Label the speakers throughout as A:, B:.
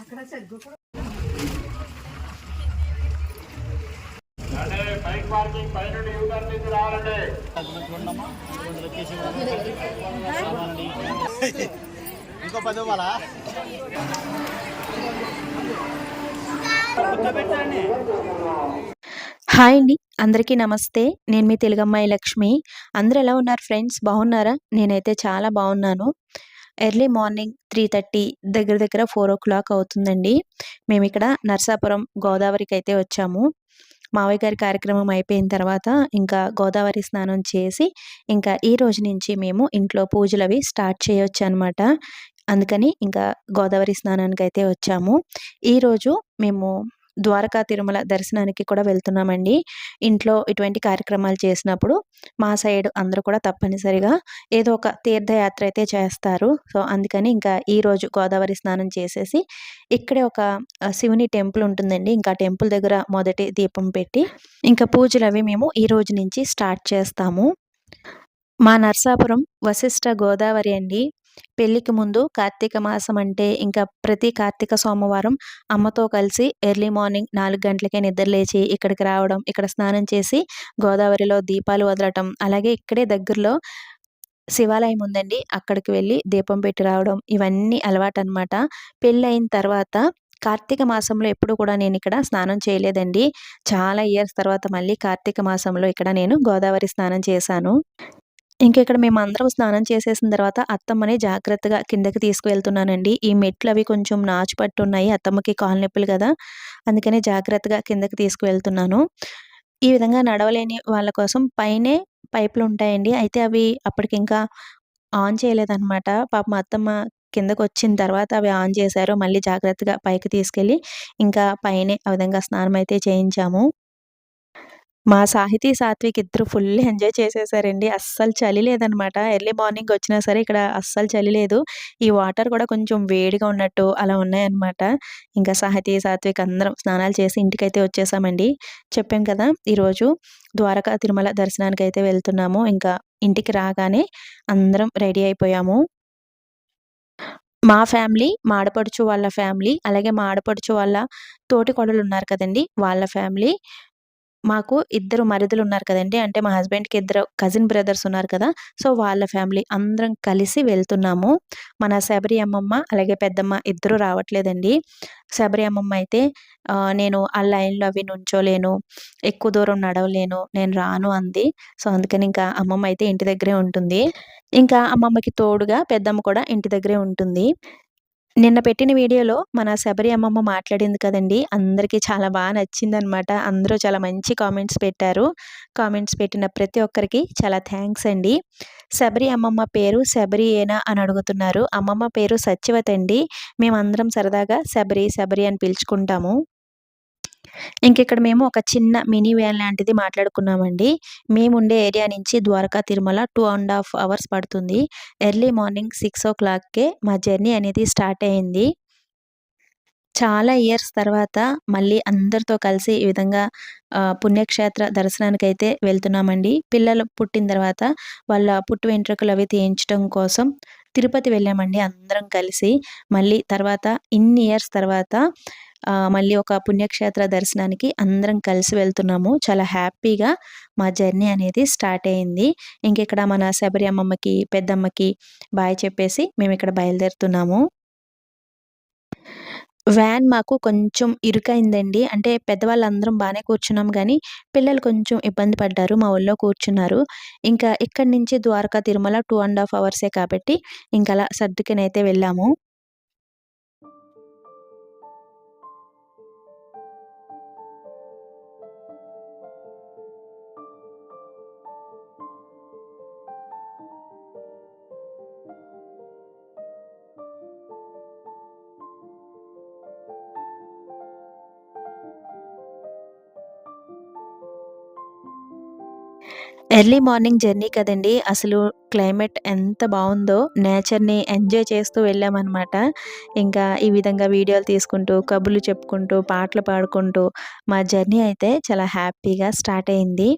A: అక్కడ సగ్గు కూడా
B: బైక్ పార్కింగ్ పై నుండి యూటర్న్ నుంచి రావాలండి
C: ఇంకో పది ఇవ్వాలా
D: హాయ్ అండి అందరికీ నమస్తే. నేను మీ తెలుగమ్మాయి లక్ష్మి. అందరు ఎలా ఉన్నారు ఫ్రెండ్స్? బాగున్నారా? నేనైతే చాలా బాగున్నాను. ఎర్లీ మార్నింగ్ త్రీ థర్టీ దగ్గర దగ్గర ఫోర్ ఓ క్లాక్ అవుతుందండి. మేము ఇక్కడ నర్సాపురం గోదావరికి అయితే వచ్చాము. మావయ్య గారి కార్యక్రమం అయిపోయిన తర్వాత ఇంకా గోదావరి స్నానం చేసి ఇంకా ఈ రోజు నుంచి మేము ఇంట్లో పూజలు అవి స్టార్ట్ చేయొచ్చు అనమాట అందుకని ఇంకా గోదావరి స్నానానికి అయితే వచ్చాము. ఈరోజు మేము ద్వారకా తిరుమల దర్శనానికి కూడా వెళ్తున్నామండి. ఇంట్లో ఇటువంటి కార్యక్రమాలు చేసినప్పుడు మా సైడ్ అందరూ కూడా తప్పనిసరిగా ఏదో ఒక తీర్థయాత్ర అయితే చేస్తారు. సో అందుకని ఇంకా ఈరోజు గోదావరి స్నానం చేసేసి ఇక్కడే ఒక శివుని టెంపుల్ ఉంటుందండి. ఇంకా టెంపుల్ దగ్గర మొదటి దీపం పెట్టి ఇంకా పూజలు అవి మేము ఈ రోజు నుంచి స్టార్ట్ చేస్తాము. మా నర్సాపురం వశిష్ఠ గోదావరి అండి. పెళ్ళికి ముందు కార్తీక మాసం అంటే ఇంకా ప్రతి కార్తీక సోమవారం అమ్మతో కలిసి ఎర్లీ మార్నింగ్ నాలుగు గంటలకే నిద్రలేచి ఇక్కడికి రావడం ఇక్కడ స్నానం చేసి గోదావరిలో దీపాలు వదలటం అలాగే ఇక్కడే దగ్గరలో శివాలయం ఉందండి. అక్కడికి వెళ్ళి దీపం పెట్టి రావడం ఇవన్నీ అలవాటు అనమాట పెళ్ళి అయిన తర్వాత కార్తీక మాసంలో ఎప్పుడు కూడా నేను ఇక్కడ స్నానం చేయలేదండి. చాలా ఇయర్స్ తర్వాత మళ్ళీ కార్తీక మాసంలో ఇక్కడ నేను గోదావరి స్నానం చేశాను. ఇంకా ఇక్కడ మేము అందరం స్నానం చేసేసిన తర్వాత అత్తమ్మని జాగ్రత్తగా కిందకి తీసుకువెళ్తున్నానండి. ఈ మెట్లు అవి కొంచెం నాచు పట్టు ఉన్నాయి అత్తమ్మకి కాలు నొప్పులు కదా అందుకని జాగ్రత్తగా కిందకి తీసుకువెళ్తున్నాను. ఈ విధంగా నడవలేని వాళ్ళ కోసం పైనే పైపులు ఉంటాయండి. అయితే అవి అప్పటికి ఇంకా ఆన్ చేయలేదన్నమాట. పాప మా అత్తమ్మ కిందకు వచ్చిన తర్వాత అవి ఆన్ చేశారు. మళ్ళీ జాగ్రత్తగా పైకి తీసుకెళ్ళి ఇంకా పైనే ఆ విధంగా స్నానం అయితే చేయించాము. మా సాహితీ సాత్విక్ ఇద్దరు ఫుల్ ఎంజాయ్ చేసేసారండి. అస్సలు చలి లేదనమాట. ఎర్లీ మార్నింగ్ వచ్చినా సరే ఇక్కడ అస్సలు చలి లేదు. ఈ వాటర్ కూడా కొంచెం వేడిగా ఉన్నట్టు అలా ఉన్నాయన్నమాట ఇంకా సాహితీ సాత్విక్ అందరం స్నానాలు చేసి ఇంటికైతే వచ్చేసామండి. చెప్పాం కదా ఈరోజు ద్వారకా తిరుమల దర్శనానికి అయితే వెళ్తున్నాము. ఇంకా ఇంటికి రాగానే అందరం రెడీ అయిపోయాము. మా ఫ్యామిలీ మా ఆడపడుచు వాళ్ళ ఫ్యామిలీ అలాగే మా ఆడపడుచు వాళ్ళ తోటి కోడలు ఉన్నారు కదండి వాళ్ళ ఫ్యామిలీ. మాకు ఇద్దరు మరిదులు ఉన్నారు కదండి. అంటే మా హస్బెండ్కి ఇద్దరు కజిన్ బ్రదర్స్ ఉన్నారు కదా. సో వాళ్ళ ఫ్యామిలీ అందరం కలిసి వెళ్తున్నాము. మన శబరి అమ్మమ్మ అలాగే పెద్దమ్మ ఇద్దరు రావట్లేదండి. శబరి అమ్మమ్మ అయితే నేను ఆ లైన్లో అవి నుంచోలేను. ఎక్కువ దూరం నడవలేను. నేను రాను అంది. సో అందుకని ఇంకా అమ్మమ్మ అయితే ఇంటి దగ్గరే ఉంటుంది. ఇంకా అమ్మమ్మకి తోడుగా పెద్దమ్మ కూడా ఇంటి దగ్గరే ఉంటుంది. నిన్న పెట్టిన వీడియోలో మన శబరి అమ్మమ్మ మాట్లాడింది కదండి. అందరికీ చాలా బాగా నచ్చిందనమాట. అందరూ చాలా మంచి కామెంట్స్ పెట్టారు. కామెంట్స్ పెట్టిన ప్రతి ఒక్కరికి చాలా థ్యాంక్స్ అండి. శబరి అమ్మమ్మ పేరు శబరి ఏనా అని అడుగుతున్నారు. అమ్మమ్మ పేరు సత్యవతి అండి మేమందరం సరదాగా శబరి శబరి అని పిలుచుకుంటాము. ఇంక ఇక్కడ మేము ఒక చిన్న మినీ వ్యాన్ లాంటిది మాట్లాడుకున్నామండి. మేము ఉండే ఏరియా నుంచి Dwaraka Tirumala two and half hours పడుతుంది. ఎర్లీ మార్నింగ్ సిక్స్ ఓ క్లాక్కే మా జర్నీ అనేది స్టార్ట్ అయింది. చాలా ఇయర్స్ తర్వాత మళ్ళీ అందరితో కలిసి ఈ విధంగా పుణ్యక్షేత్ర దర్శనానికి అయితే వెళ్తున్నామండి. పిల్లలు పుట్టిన తర్వాత వాళ్ళ పుట్టు వెంట్రుకలు అవి తీయించడం కోసం తిరుపతి వెళ్ళామండి అందరం కలిసి. మళ్ళీ తర్వాత ఇన్ని ఇయర్స్ తర్వాత మళ్ళీ ఒక పుణ్యక్షేత్ర దర్శనానికి అందరం కలిసి వెళ్తున్నాము. చాలా హ్యాపీగా మా జర్నీ అనేది స్టార్ట్ అయింది. ఇంకెక్కడ మన శబరి అమ్మమ్మకి పెద్దమ్మకి బాయ్ చెప్పేసి మేము ఇక్కడ బయలుదేరుతున్నాము. వ్యాన్ మాకు కొంచెం ఇరుకైందండి. అంటే పెద్దవాళ్ళందరం బాగానే కూర్చున్నాం కానీ పిల్లలు కొంచెం ఇబ్బంది పడ్డారు. మా ఊళ్ళో కూర్చున్నారు. ఇంకా ఇక్కడి నుంచి Dwaraka Tirumala two and half అవర్సే కాబట్టి ఇంకా అలా సర్దుకనైతే వెళ్ళాము. ఎర్లీ మార్నింగ్ జర్నీ కదండి అసలు క్లైమేట్ ఎంత బాగుందో నేచర్ని ఎంజాయ్ చేస్తూ వెళ్ళామన్నమాట ఇంకా ఈ విధంగా వీడియోలు తీసుకుంటూ కబుర్లు చెప్పుకుంటూ పాటలు పాడుకుంటూ మా జర్నీ అయితే చాలా హ్యాపీగా స్టార్ట్ అయింది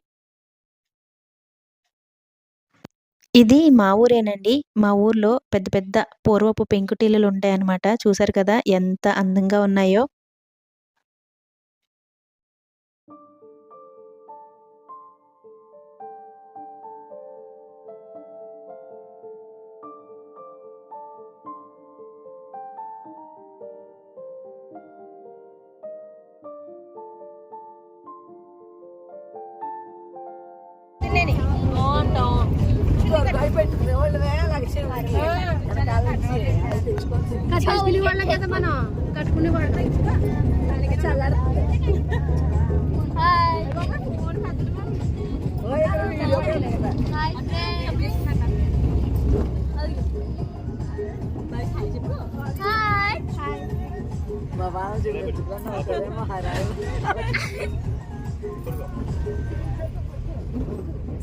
D: ఇది మా ఊరేనండి. మా ఊర్లో పెద్ద పెద్ద పూర్వపు పెంకుటిల్లులు ఉంటాయన్నమాట. చూసారు కదా ఎంత అందంగా ఉన్నాయో.
E: కట్టుకునే వాళ్ళం కదా మనం. కట్టుకునే వాళ్ళం.
A: చల్లారుతుంది ఓ,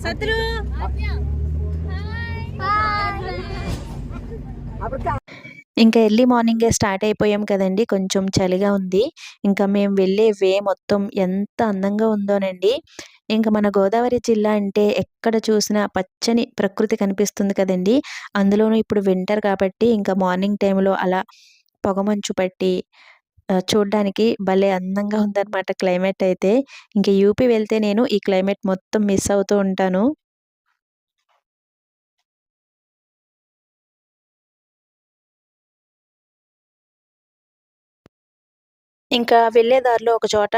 A: ఇక్కడ
D: ఇంకా ఎర్లీ మార్నింగే స్టార్ట్ అయిపోయాం కదండి కొంచెం చలిగా ఉంది. ఇంకా మేము వెళ్ళే వే మొత్తం ఎంత అందంగా ఉందోనండి. ఇంకా మన గోదావరి జిల్లా అంటే ఎక్కడ చూసినా పచ్చని ప్రకృతి కనిపిస్తుంది కదండి అందులోనూ ఇప్పుడు వింటర్ కాబట్టి ఇంకా మార్నింగ్ టైంలో అలా పొగమంచు పట్టి చూడడానికి చూడ్డానికి భలే అందంగా ఉందన్నమాట క్లైమేట్ అయితే. ఇంకా యూపీ వెళ్తే నేను ఈ క్లైమేట్ మొత్తం మిస్ అవుతూ ఉంటాను. ఇంకా వెళ్ళే దారిలో ఒక చోట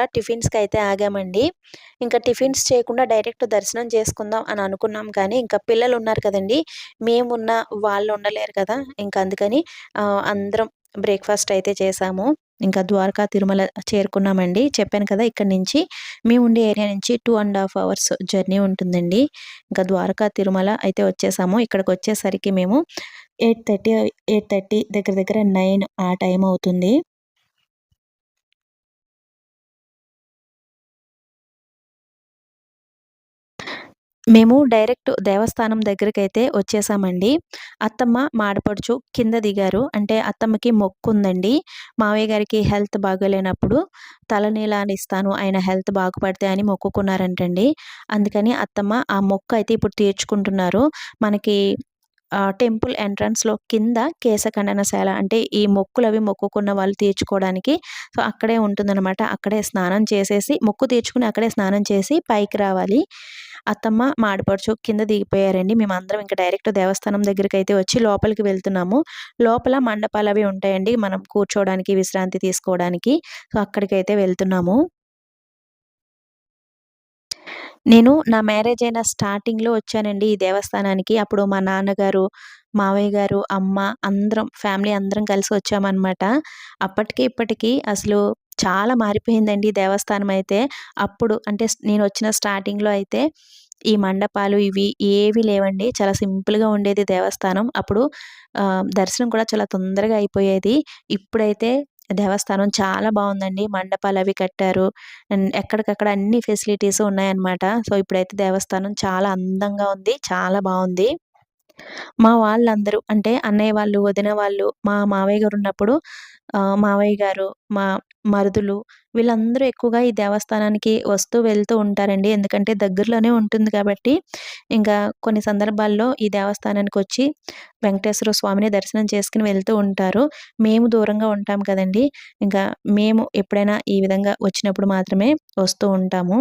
D: అయితే ఆగామండి. ఇంకా టిఫిన్స్ చేయకుండా డైరెక్ట్ దర్శనం చేసుకుందాం అని అనుకున్నాం కానీ, ఇంకా పిల్లలు ఉన్నారు కదండీ! మేమున్న వాళ్ళు ఉండలేరు కదా! ఇంకా అందుకని అందరం బ్రేక్‌ఫాస్ట్ అయితే చేసాము ఇంకా ద్వారకా, తిరుమల చేరుకున్నామండి. చెప్పాను కదా! ఇక్కడ నుంచి మేము ఉండే ఏరియా నుంచి two and half hours journey ఉంటుందండి. ఇంకా ద్వారకా, తిరుమల అయితే వచ్చేసాము. ఇక్కడికొచ్చేసరికి మేము 8:30 8:30 దగ్గర దగ్గర నైన్ ఆ టైం అవుతుంది. మేము డైరెక్ట్ దేవస్థానం దగ్గరికి అయితే వచ్చేసామండి. అత్తమ్మ, మాడపడుచు కింద దిగారు. అంటే అత్తమ్మకి మొక్కు ఉందండి మావయ్య గారికి హెల్త్ బాగోలేనప్పుడు తలనీలానిస్తాను ఆయన హెల్త్ బాగుపడితే అని మొక్కుకున్నారంటండి. అందుకని అత్తమ్మ ఆ మొక్కయితే ఇప్పుడు తీర్చుకుంటున్నారు. మనకి టెంపుల్ ఎంట్రన్స్‌లో కింద కేశఖండనశాల అంటే ఈ మొక్కులవి మొక్కుకున్న వాళ్ళు తీర్చుకోవడానికి సో, అక్కడే ఉంటుందనమాట. అక్కడే స్నానం చేసేసి మొక్కు తీర్చుకుని అక్కడే స్నానం చేసి పైకి రావాలి. అత్తమ్మ, మాడిపడుచు కింద దిగిపోయారండి. మేమందరం ఇంకా డైరెక్ట్ దేవస్థానం దగ్గరికి అయితే వచ్చి లోపలికి వెళ్తున్నాము. లోపల మండపాలవి ఉంటాయండి. మనం కూర్చోవడానికి, విశ్రాంతి తీసుకోవడానికి. సో, అక్కడికైతే వెళ్తున్నాము. నేను నా మ్యారేజ్ అయిన స్టార్టింగ్‌లో వచ్చానండి ఈ దేవస్థానానికి. అప్పుడు మా నాన్నగారు, మావయ్య గారు, అమ్మ అందరం ఫ్యామిలీ అందరం కలిసి వచ్చామనమాట. అప్పటికి, ఇప్పటికీ అసలు చాలా మారిపోయిందండి దేవస్థానం అయితే. అప్పుడు అంటే నేను వచ్చిన స్టార్టింగ్‌లో అయితే ఈ మండపాలు ఇవి ఏవి లేవండి. చాలా సింపుల్‌గా ఉండేది దేవస్థానం. అప్పుడు దర్శనం కూడా చాలా తొందరగా అయిపోయేది. ఇప్పుడైతే దేవస్థానం చాలా బాగుందండి మండపాలు అవి కట్టారు. అండ్ ఎక్కడికక్కడ అన్ని ఫెసిలిటీస్ ఉన్నాయన్నమాట. సో, ఇప్పుడైతే దేవస్థానం చాలా అందంగా ఉంది. చాలా బాగుంది మా వాళ్ళందరూ అంటే అన్నయ్య వాళ్ళు, వదిన వాళ్ళు, మా మావయ్య గారు ఉన్నప్పుడు మావయ్య గారు, మా మరుదులు వీళ్ళందరూ ఎక్కువగా ఈ దేవస్థానానికి వస్తూ వెళ్తూ ఉంటారండి. ఎందుకంటే దగ్గరలోనే ఉంటుంది కాబట్టి, ఇంకా కొన్ని సందర్భాల్లో ఈ దేవస్థానానికి వచ్చి వెంకటేశ్వర స్వామిని దర్శనం చేసుకుని వెళ్తూ ఉంటారు. మేము దూరంగా ఉంటాం కదండీ! ఇంకా మేము ఎప్పుడైనా ఈ విధంగా వచ్చినప్పుడు మాత్రమే వస్తూ ఉంటాము.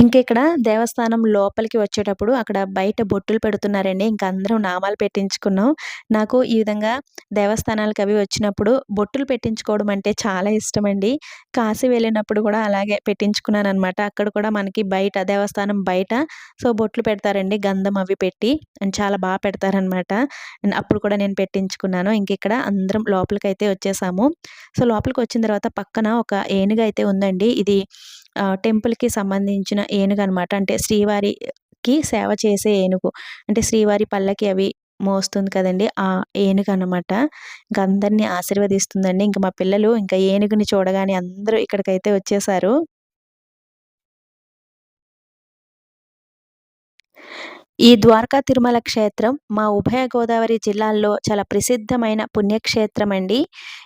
D: ఇంక ఇక్కడ దేవస్థానం లోపలికి వచ్చేటప్పుడు అక్కడ బయట బొట్టులు పెడుతున్నారండి. ఇంక అందరం నామాలు పెట్టించుకున్నాం. నాకు ఈ విధంగా దేవస్థానాలకవి వచ్చినప్పుడు బొట్టులు పెట్టించుకోవడం అంటే చాలా ఇష్టమండి. కాశీ వెళ్ళినప్పుడు కూడా అలాగే పెట్టించుకున్నాననమాట. అక్కడ కూడా మనకి బయట దేవస్థానం బయట సో, బొట్లు పెడతారండి. గంధం అవి పెట్టి అండ్ చాలా బాగా పెడతారనమాట. అప్పుడు కూడా నేను పెట్టించుకున్నాను. ఇంకిక్కడ అందరం లోపలికి అయితే వచ్చేసాము. సో, లోపలికి వచ్చిన తర్వాత పక్కన ఒక ఏనుగ అయితే ఉందండి. ఇది టెంపుల్‌కి సంబంధించిన ఏనుగు అనమాట అంటే శ్రీవారికి సేవ చేసే ఏనుగు. అంటే శ్రీవారి పల్లకి అవి మోస్తుంది కదండి ఆ ఏనుగు అనమాట ఇంక అందరిని ఆశీర్వదిస్తుందండి. ఇంకా మా పిల్లలు ఇంకా ఏనుగుని చూడగానే అందరూ ఇక్కడికైతే వచ్చేసారు. ఈ ద్వారకా తిరుమల క్షేత్రం మా ఉభయ గోదావరి జిల్లాల్లో చాలా ప్రసిద్ధమైన పుణ్యక్షేత్రం అండి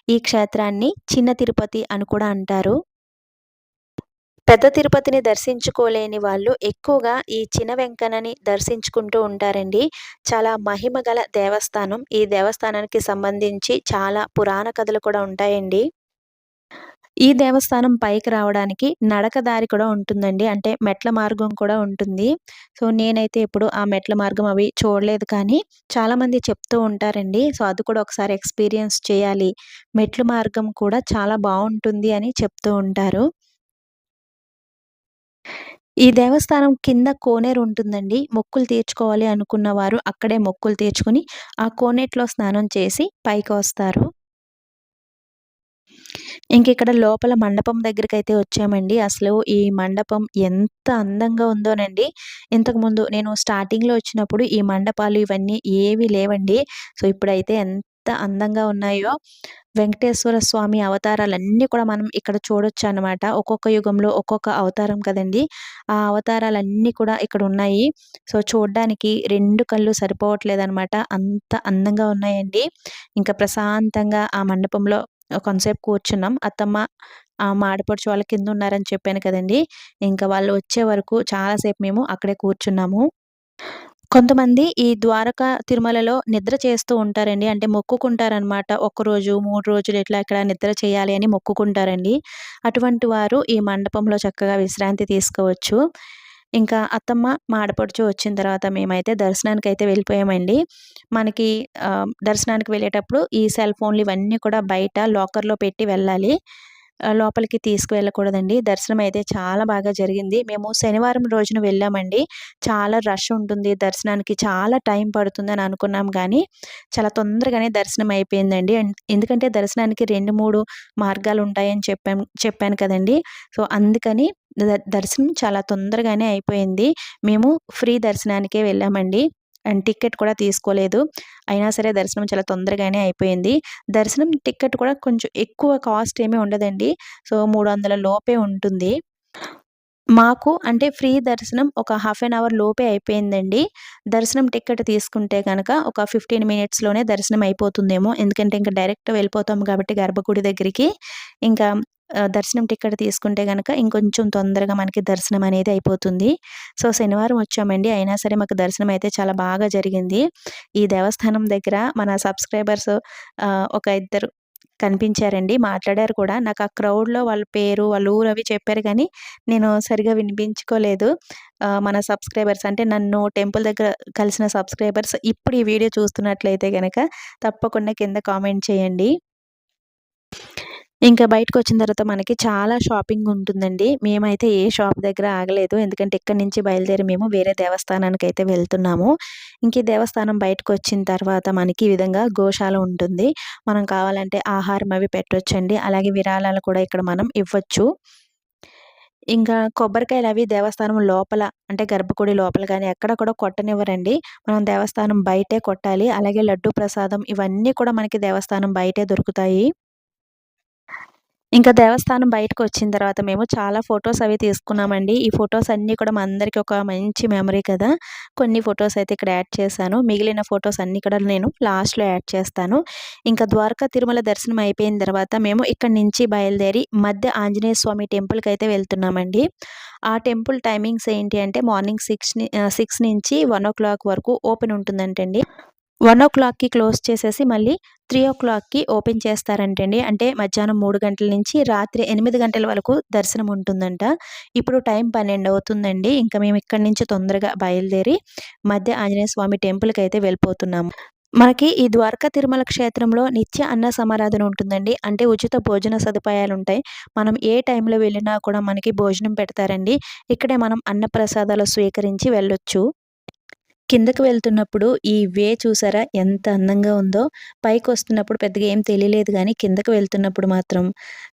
D: ఈ క్షేత్రాన్ని చిన్న తిరుపతి అని కూడా అంటారు. పెద్ద తిరుపతిని దర్శించుకోలేని వాళ్ళు ఎక్కువగా ఈ చిన్న వెంకన్నని దర్శించుకుంటూ ఉంటారండి. చాలా మహిమ గల దేవస్థానం. ఈ దేవస్థానానికి సంబంధించి చాలా పురాణ కథలు కూడా ఉంటాయండి. ఈ దేవస్థానం పైకి రావడానికి నడక దారి కూడా ఉంటుందండి. అంటే మెట్ల మార్గం కూడా ఉంటుంది. సో నేనైతే ఇప్పుడు ఆ మెట్ల మార్గం అవి చూడలేదు కానీ చాలామంది చెప్తూ ఉంటారండి. సో అది కూడా ఒకసారి ఎక్స్పీరియన్స్ చేయాలి. మెట్ల మార్గం కూడా చాలా బాగుంటుంది అని చెప్తూ ఉంటారు. ఈ దేవస్థానం కింద కోనేరు ఉంటుందండి. మొక్కులు తీర్చుకోవాలి అనుకున్న వారు అక్కడే మొక్కులు తీర్చుకుని ఆ కోనేట్లో స్నానం చేసి పైకి వస్తారు. ఇంక ఇక్కడ లోపల మండపం దగ్గరికి అయితే వచ్చామండి. అసలు ఈ మండపం ఎంత అందంగా ఉందోనండి. ఇంతకుముందు నేను స్టార్టింగ్లో వచ్చినప్పుడు ఈ మండపాలు ఇవన్నీ ఏవి లేవండి. సో ఇప్పుడైతే ఎంత ఎంత అందంగా ఉన్నాయో. వెంకటేశ్వర స్వామి అవతారాలన్నీ కూడా మనం ఇక్కడ చూడొచ్చు అనమాట ఒక్కొక్క యుగంలో ఒక్కొక్క అవతారం కదండి. ఆ అవతారాలన్నీ కూడా ఇక్కడ ఉన్నాయి. సో చూడడానికి రెండు కళ్ళు సరిపోవట్లేదనమాట అంత అందంగా ఉన్నాయండి. ఇంకా ప్రశాంతంగా ఆ మండపంలో కొంతసేపు కూర్చున్నాం. అత్తమ్మ ఆ మా వాళ్ళ కింద ఉన్నారని చెప్పాను కదండి. ఇంకా వాళ్ళు వచ్చే వరకు చాలాసేపు మేము అక్కడే కూర్చున్నాము. కొంతమంది ఈ ద్వారకా తిరుమలలో నిద్ర చేస్తూ ఉంటారండి. అంటే మొక్కుకుంటారనమాట. రోజు మూడు రోజులు ఇట్లా ఇక్కడ నిద్ర చేయాలి అని మొక్కుకుంటారండి. అటువంటి వారు ఈ మండపంలో చక్కగా విశ్రాంతి తీసుకోవచ్చు. ఇంకా అత్తమ్మ మాడపడుచు వచ్చిన తర్వాత మేమైతే దర్శనానికి అయితే వెళ్ళిపోయామండి. మనకి దర్శనానికి వెళ్ళేటప్పుడు ఈ సెల్ ఫోన్లు ఇవన్నీ కూడా బయట లాకర్లో పెట్టి వెళ్ళాలి. లోపలికి తీసుకువెళ్ళకూడదండి. దర్శనం అయితే చాలా బాగా జరిగింది. మేము శనివారం రోజున వెళ్ళామండి. చాలా రష్ ఉంటుంది దర్శనానికి. చాలా టైం పడుతుందని అనుకున్నాం కానీ చాలా తొందరగానే దర్శనం అయిపోయిందండి. ఎందుకంటే దర్శనానికి రెండు మూడు మార్గాలు ఉంటాయని చెప్పాం చెప్పాను కదండి. సో అందుకని ద- దర్శనం చాలా తొందరగానే అయిపోయింది. మేము ఫ్రీ దర్శనానికే వెళ్ళామండి. అండ్ టికెట్ కూడా తీసుకోలేదు. అయినా సరే దర్శనం చాలా తొందరగానే అయిపోయింది. దర్శనం టికెట్ కూడా కొంచెం ఎక్కువ కాస్ట్ ఏమీ ఉండదండి. సో మూడు వందల లోపే ఉంటుంది. మాకు అంటే ఫ్రీ దర్శనం ఒక హాఫ్ అన్ అవర్ లోపే అయిపోయిందండి. దర్శనం టికెట్ తీసుకుంటే కనుక ఒక ఫిఫ్టీన్ మినిట్స్లోనే దర్శనం అయిపోతుందేమో. ఎందుకంటే ఇంకా డైరెక్ట్ వెళ్ళిపోతాం కాబట్టి గర్భగుడి దగ్గరికి. ఇంకా దర్శనం టికెట్ తీసుకుంటే కనుక ఇంకొంచెం తొందరగా మనకి దర్శనం అనేది అయిపోతుంది. సో శనివారం వచ్చామండి. అయినా సరే మాకు దర్శనం అయితే చాలా బాగా జరిగింది. ఈ దేవస్థానం దగ్గర మన సబ్స్క్రైబర్స్ ఒక ఇద్దరు కనిపించారండి. మాట్లాడారు కూడా. నాకు ఆ క్రౌడ్లో వాళ్ళ పేరు వాళ్ళ ఊరు అవి చెప్పారు కానీ నేను సరిగా వినిపించుకోలేదు. మన సబ్స్క్రైబర్స్ అంటే నన్ను టెంపుల్ దగ్గర కలిసిన సబ్స్క్రైబర్స్ ఇప్పుడు ఈ వీడియో చూస్తున్నట్లయితే కనుక తప్పకుండా కింద కామెంట్ చేయండి. ఇంకా బయటకు వచ్చిన తర్వాత మనకి చాలా షాపింగ్ ఉంటుందండి. మేమైతే ఏ షాప్ దగ్గర ఆగలేదు. ఎందుకంటే ఇక్కడి నుంచి బయలుదేరి మేము వేరే దేవస్థానానికి అయితే వెళ్తున్నాము. ఇంక దేవస్థానం బయటకు వచ్చిన తర్వాత మనకి ఈ విధంగా గోశాల ఉంటుంది. మనం కావాలంటే ఆహారం అవి పెట్టొచ్చండి. అలాగే విరాళాలు కూడా ఇక్కడ మనం ఇవ్వచ్చు. ఇంకా కొబ్బరికాయలు అవి దేవస్థానం లోపల అంటే గర్భగుడి లోపల కానీ ఎక్కడ కూడా కొట్టనివ్వరండి. మనం దేవస్థానం బయటే కొట్టాలి. అలాగే లడ్డు ప్రసాదం ఇవన్నీ కూడా మనకి దేవస్థానం బయటే దొరుకుతాయి. ఇంకా దేవస్థానం బయటకు వచ్చిన తర్వాత మేము చాలా ఫొటోస్ అవి తీసుకున్నామండి. ఈ ఫొటోస్ అన్నీ కూడా మా అందరికీ ఒక మంచి మెమరీ కదా. కొన్ని ఫొటోస్ అయితే ఇక్కడ యాడ్ చేశాను. మిగిలిన ఫొటోస్ అన్నీ కూడా నేను లాస్ట్లో యాడ్ చేస్తాను. ఇంకా ద్వారకా తిరుమల దర్శనం అయిపోయిన తర్వాత మేము ఇక్కడి నుంచి బయలుదేరి మధ్య ఆంజనేయ స్వామి టెంపుల్కి అయితే వెళ్తున్నామండి. ఆ టెంపుల్ టైమింగ్స్ ఏంటి అంటే మార్నింగ్ సిక్స్ సిక్స్ నుంచి వన్ ఓ క్లాక్ వరకు ఓపెన్ ఉంటుందంటండి. వన్ ఓ క్లాక్కి క్లోజ్ చేసేసి మళ్ళీ త్రీ ఓ క్లాక్కి ఓపెన్ చేస్తారంటండి. అంటే మధ్యాహ్నం మూడు గంటల నుంచి రాత్రి ఎనిమిది గంటల వరకు దర్శనం ఉంటుందంట. ఇప్పుడు టైం పన్నెండు అవుతుందండి. ఇంకా మేము ఇక్కడి నుంచి తొందరగా బయలుదేరి మధ్య ఆంజనేయ స్వామి టెంపుల్కి అయితే వెళ్ళిపోతున్నాము. మనకి ఈ ద్వారకా తిరుమల క్షేత్రంలో నిత్య అన్న సమారాధన ఉంటుందండి. అంటే ఉచిత భోజన సదుపాయాలు ఉంటాయి. మనం ఏ టైంలో వెళ్ళినా కూడా మనకి భోజనం పెడతారండి. ఇక్కడే మనం అన్న ప్రసాదాలు స్వీకరించి వెళ్ళొచ్చు. కిందకు వెళ్తున్నప్పుడు ఈ వే చూసారా ఎంత అందంగా ఉందో? పైకి వస్తున్నప్పుడు పెద్దగా ఏం తెలియలేదు కానీ కిందకు వెళ్తున్నప్పుడు మాత్రం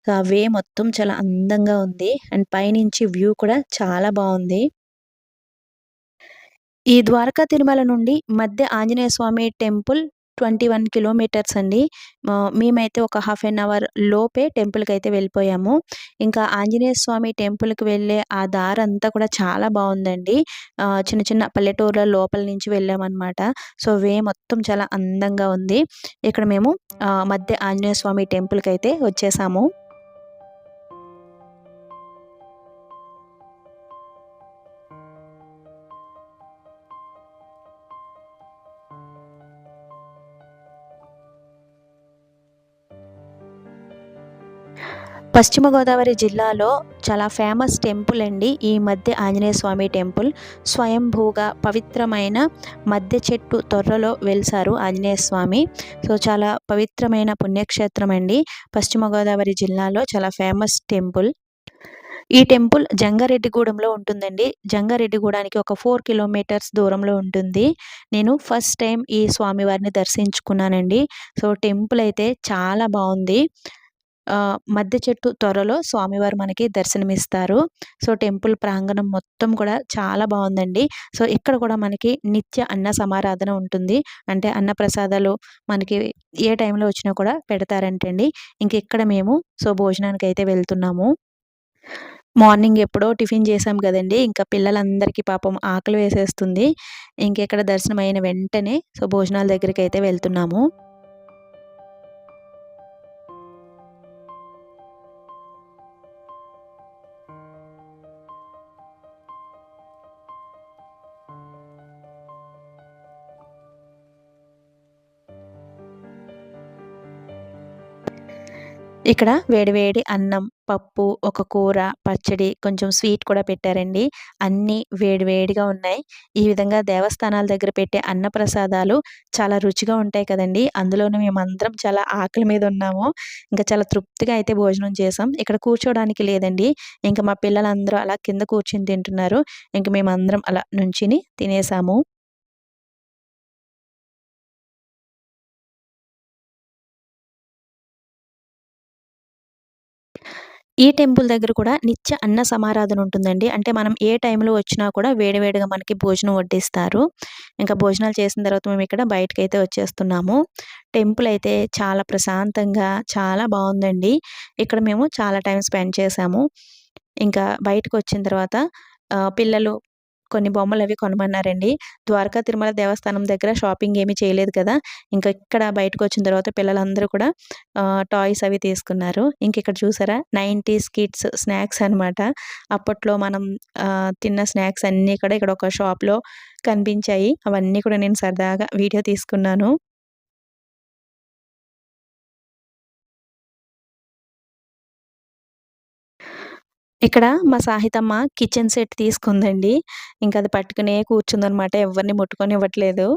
D: ఆ వే మొత్తం చాలా అందంగా ఉంది. అండ్ పైనుంచి వ్యూ కూడా చాలా బాగుంది. ఈ ద్వారకా తిరుమల నుండి మధ్య Anjaneya Swamy temple twenty one kilometres అండి. మేమైతే ఒక హాఫ్ అన్ అవర్ లోపే టెంపుల్కి అయితే వెళ్ళిపోయాము. ఇంకా ఆంజనేయ స్వామి టెంపుల్కి వెళ్ళే ఆ దారి అంతా కూడా చాలా బాగుందండి. చిన్న చిన్న పల్లెటూరుల లోపల నుంచి వెళ్ళామన్నమాట. సో వే మొత్తం చాలా అందంగా ఉంది. ఇక్కడ మేము మధ్య ఆంజనేయ స్వామి టెంపుల్కి అయితే వచ్చేసాము. పశ్చిమ గోదావరి జిల్లాలో చాలా ఫేమస్ టెంపుల్ అండి. ఈ మధ్య ఆంజనేయ స్వామి టెంపుల్. స్వయంభూగా పవిత్రమైన మధ్య చెట్టు తొర్రలో వెలిసారు ఆంజనేయ స్వామి. సో చాలా పవిత్రమైన పుణ్యక్షేత్రం అండి. పశ్చిమ గోదావరి జిల్లాలో చాలా ఫేమస్ టెంపుల్. ఈ టెంపుల్ జంగారెడ్డిగూడెంలో ఉంటుందండి. జంగారెడ్డిగూడానికి ఒక ఫోర్ కిలోమీటర్స్ దూరంలో ఉంటుంది. నేను ఫస్ట్ టైం ఈ స్వామివారిని దర్శించుకున్నానండి. సో టెంపుల్ అయితే చాలా బాగుంది. మధ్య చెట్టు త్వరలో స్వామివారు మనకి దర్శనమిస్తారు. సో టెంపుల్ ప్రాంగణం మొత్తం కూడా చాలా బాగుందండి. సో ఇక్కడ కూడా మనకి నిత్య అన్న సమారాధన ఉంటుంది. అంటే అన్న ప్రసాదాలు మనకి ఏ టైంలో వచ్చినా కూడా పెడతారంటండి. ఇంక ఇక్కడ మేము సో భోజనానికి అయితే వెళ్తున్నాము. మార్నింగ్ ఎప్పుడో టిఫిన్ చేసాం కదండి. ఇంకా పిల్లలందరికీ పాపం ఆకలి వేసేస్తుంది. ఇంకెక్కడ దర్శనం అయిన వెంటనే సో భోజనాల దగ్గరికి అయితే వెళ్తున్నాము. ఇక్కడ వేడివేడి అన్నం పప్పు ఒక కూర పచ్చడి కొంచెం స్వీట్ కూడా పెట్టారండి. అన్నీ వేడివేడిగా ఉన్నాయి. ఈ విధంగా దేవస్థానాల దగ్గర పెట్టే అన్న ప్రసాదాలు చాలా రుచిగా ఉంటాయి కదండి. అందులోనూ మేమందరం చాలా ఆకలి మీద ఉన్నాము. ఇంకా చాలా తృప్తిగా అయితే భోజనం చేసాం ఇక్కడ కూర్చోడానికి లేదండి. ఇంకా మా పిల్లలందరూ అలా కింద కూర్చుని తింటున్నారు. ఇంక మేమందరం అలా నుంచిని తినేసాము. ఈ టెంపుల్ దగ్గర కూడా నిత్య అన్న సమారాధన ఉంటుందండి. అంటే మనం ఏ టైంలో వచ్చినా కూడా వేడివేడిగా మనకి భోజనం వడ్డిస్తారు. ఇంకా భోజనాలు చేసిన తర్వాత మేము ఇక్కడ బయటకు అయితే వచ్చేస్తున్నాము. టెంపుల్ అయితే చాలా ప్రశాంతంగా చాలా బాగుందండి. ఇక్కడ మేము చాలా టైం స్పెండ్ చేసాము ఇంకా బయటకు వచ్చిన తర్వాత పిల్లలు కొన్ని బొమ్మలు అవి కొనమన్నారండి. ద్వారకా తిరుమల దేవస్థానం దగ్గర షాపింగ్ ఏమీ చేయలేదు కదా. ఇంకా ఇక్కడ బయటకు వచ్చిన తర్వాత పిల్లలందరూ కూడా టాయ్స్ అవి తీసుకున్నారు. ఇంక ఇక్కడ చూసారా? నైంటీస్ కిడ్స్ స్నాక్స్ అన్నమాట. అప్పట్లో మనం తిన్న స్నాక్స్ అన్నీ కూడా ఇక్కడ ఒక షాప్లో కనిపించాయి. అవన్నీ కూడా నేను సరదాగా వీడియో తీసుకున్నాను. ఇక్కడ మా సాహితమ్మ కిచెన్ సెట్ తీసుకుందండి. ఇంకా అది పట్టుకునే కూర్చుందనమాట. ఎవరిని ముట్టుకొని ఇవ్వట్లేదు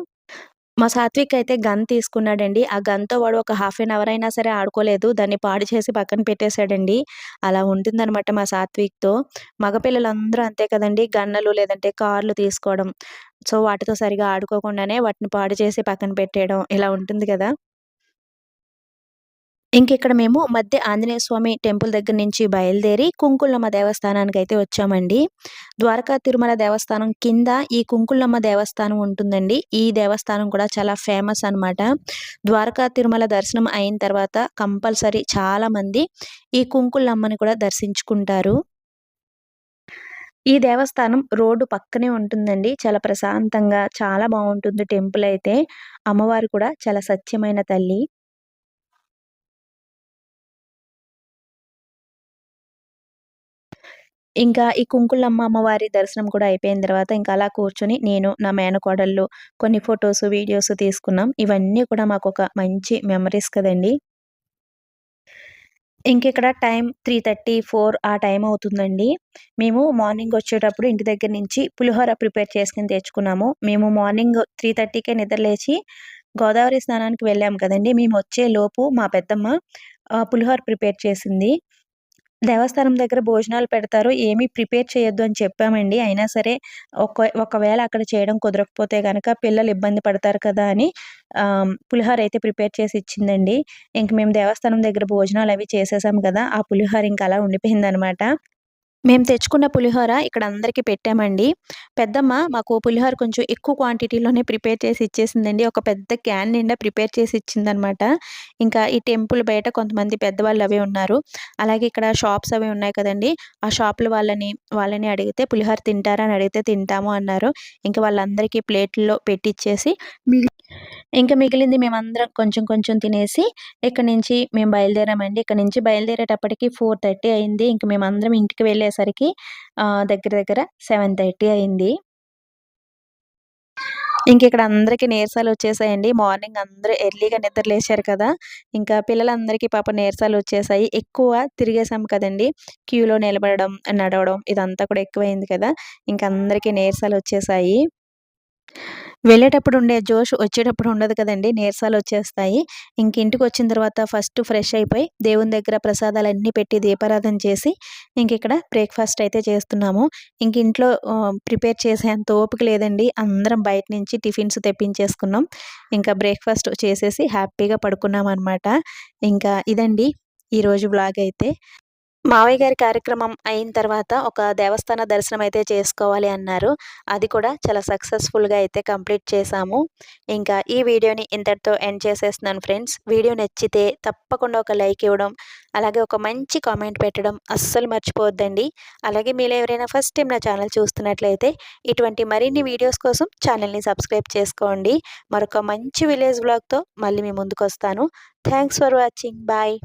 D: మా సాత్విక్ అయితే గన్ తీసుకున్నాడండి. ఆ గన్తో వాడు ఒక హాఫ్ అన్ అవర్ అయినా సరే ఆడుకోలేదు. దాన్ని పాడు చేసి పక్కన పెట్టేశాడండి. అలా ఉంటుందన్నమాట మా సాత్విక్తో. మగపిల్లలందరూ అంతే కదండి. గన్నలు లేదంటే కార్లు తీసుకోవడం. సో వాటితో సరిగా ఆడుకోకుండానే వాటిని పాడు చేసి పక్కన పెట్టేయడం. ఇలా ఉంటుంది కదా. ఇంకిక్కడ మేము మధ్య ఆంజనేయ స్వామి టెంపుల్ దగ్గర నుంచి బయలుదేరి కుంకుళ్ళమ్మ దేవస్థానానికి అయితే వచ్చామండి. ద్వారకా తిరుమల దేవస్థానం కింద ఈ కుంకుళ్ళమ్మ దేవస్థానం ఉంటుందండి. ఈ దేవస్థానం కూడా చాలా ఫేమస్ అన్నమాట. ద్వారకా తిరుమల దర్శనం అయిన తర్వాత కంపల్సరీ చాలా మంది ఈ కుంకుళ్ళమ్మని కూడా దర్శించుకుంటారు. ఈ దేవస్థానం రోడ్డు పక్కనే ఉంటుందండి. చాలా ప్రశాంతంగా చాలా బాగుంటుంది టెంపుల్ అయితే. అమ్మవారు కూడా చాలా సత్యమైన తల్లి. ఇంకా ఈ కుంకుళ్ళమ్మ అమ్మవారి దర్శనం కూడా అయిపోయిన తర్వాత ఇంకా అలా కూర్చొని నేను నా మేనకోడళ్ళు కొన్ని ఫొటోస్ వీడియోస్ తీసుకున్నాం. ఇవన్నీ కూడా మాకు ఒక మంచి మెమరీస్ కదండి. ఇంకిక్కడ టైం త్రీ థర్టీ ఫోర్ ఆ టైం అవుతుందండి. మేము మార్నింగ్ వచ్చేటప్పుడు ఇంటి దగ్గర నుంచి పులిహోర ప్రిపేర్ చేసుకుని తెచ్చుకున్నాము. మేము మార్నింగ్ త్రీ థర్టీకే నిద్రలేచి గోదావరి స్నానానికి వెళ్ళాము కదండి. మేము వచ్చే లోపు మా పెద్దమ్మ పులిహోర ప్రిపేర్ చేసింది. దేవస్థానం దగ్గర భోజనాలు పెడతారు ఏమీ ప్రిపేర్ చేయొద్దు అని చెప్పామండి. అయినా సరే ఒక ఒకవేళ అక్కడ చేయడం కుదరకపోతే కనుక పిల్లలు ఇబ్బంది పడతారు కదా అని పులిహోర అయితే ప్రిపేర్ చేసి ఇచ్చిందండి. ఇంక మేము దేవస్థానం దగ్గర భోజనాలు అవి చేసేసాం కదా ఆ పులిహోర ఇంకా అలా ఉండిపోయింది అనమాట మేము తెచ్చుకున్న పులిహోర ఇక్కడ అందరికీ పెట్టామండి. పెద్దమ్మ మాకు పులిహోర కొంచెం ఎక్కువ క్వాంటిటీలోనే ప్రిపేర్ చేసి ఇచ్చేసిందండి. ఒక పెద్ద క్యాన్ నిండా ప్రిపేర్ చేసి ఇచ్చిందనమాట. ఇంకా ఈ టెంపుల్ బయట కొంతమంది పెద్దవాళ్ళు అవి ఉన్నారు. అలాగే ఇక్కడ షాప్స్ అవి ఉన్నాయి కదండి. ఆ షాపులు వాళ్ళని వాళ్ళని అడిగితే పులిహోర తింటారా అని అడిగితే తింటాము అన్నారు. ఇంకా వాళ్ళందరికీ ప్లేట్లో పెట్టిచ్చేసి ఇంకా మిగిలింది మేమందరం కొంచెం కొంచెం తినేసి ఇక్కడ నుంచి మేము బయలుదేరామండి. ఇక్కడ నుంచి బయలుదేరేటప్పటికి ఫోర్ థర్టీ అయింది. ఇంక మేమందరం ఇంటికి వెళ్ళేసరికి దగ్గర దగ్గర సెవెన్ థర్టీ అయింది. ఇంక ఇక్కడ అందరికీ నీరసాలు వచ్చేసాయండి. మార్నింగ్ అందరూ ఎర్లీగా నిద్ర లేచారు కదా. ఇంకా పిల్లలందరికీ పాప నీరసాలు వచ్చేసాయి. ఎక్కువ తిరిగేసాం కదండి. క్యూలో నిలబడడం నడవడం ఇదంతా కూడా ఎక్కువైంది కదా. ఇంకా అందరికీ నీరసాలు వచ్చేసాయి. వెళ్ళేటప్పుడు ఉండే జోష్ వచ్చేటప్పుడు ఉండదు కదండి నీరసాలు వచ్చేస్తాయి ఇంక ఇంటికి వచ్చిన తర్వాత ఫస్ట్ ఫ్రెష్ అయిపోయి దేవుని దగ్గర ప్రసాదాలు అన్నీ పెట్టి దీపారాధన చేసి ఇంక ఇక్కడ బ్రేక్ఫాస్ట్ అయితే చేస్తున్నాము. ఇంక ఇంట్లో ప్రిపేర్ చేసేంత ఓపిక లేదండి. అందరం బయట నుంచి టిఫిన్స్ తెప్పించేసుకున్నాం. ఇంకా బ్రేక్ఫాస్ట్ చేసేసి హ్యాపీగా పడుకున్నాం అనమాట ఇంకా ఇదండి ఈరోజు బ్లాగ్ అయితే మావయ్య గారి కార్యక్రమం అయిన తర్వాత ఒక దేవస్థాన దర్శనం అయితే చేసుకోవాలి అన్నారు. అది కూడా చాలా సక్సెస్ఫుల్గా అయితే కంప్లీట్ చేశాము. ఇంకా ఈ వీడియోని ఇంతటితో ఎండ్ చేసేస్తున్నాను ఫ్రెండ్స్ వీడియో నచ్చితే తప్పకుండా ఒక లైక్ ఇవ్వడం అలాగే ఒక మంచి కామెంట్ పెట్టడం అస్సలు మర్చిపోవద్దండి. అలాగే మీరు ఎవరైనా ఫస్ట్ టైం నా ఛానల్ చూస్తున్నట్లయితే ఇటువంటి మరిన్ని వీడియోస్ కోసం ఛానల్ని సబ్స్క్రైబ్ చేసుకోండి. మరొక మంచి విలేజ్ బ్లాగ్తో మళ్ళీ మీ ముందుకు వస్తాను. Thanks for watching bye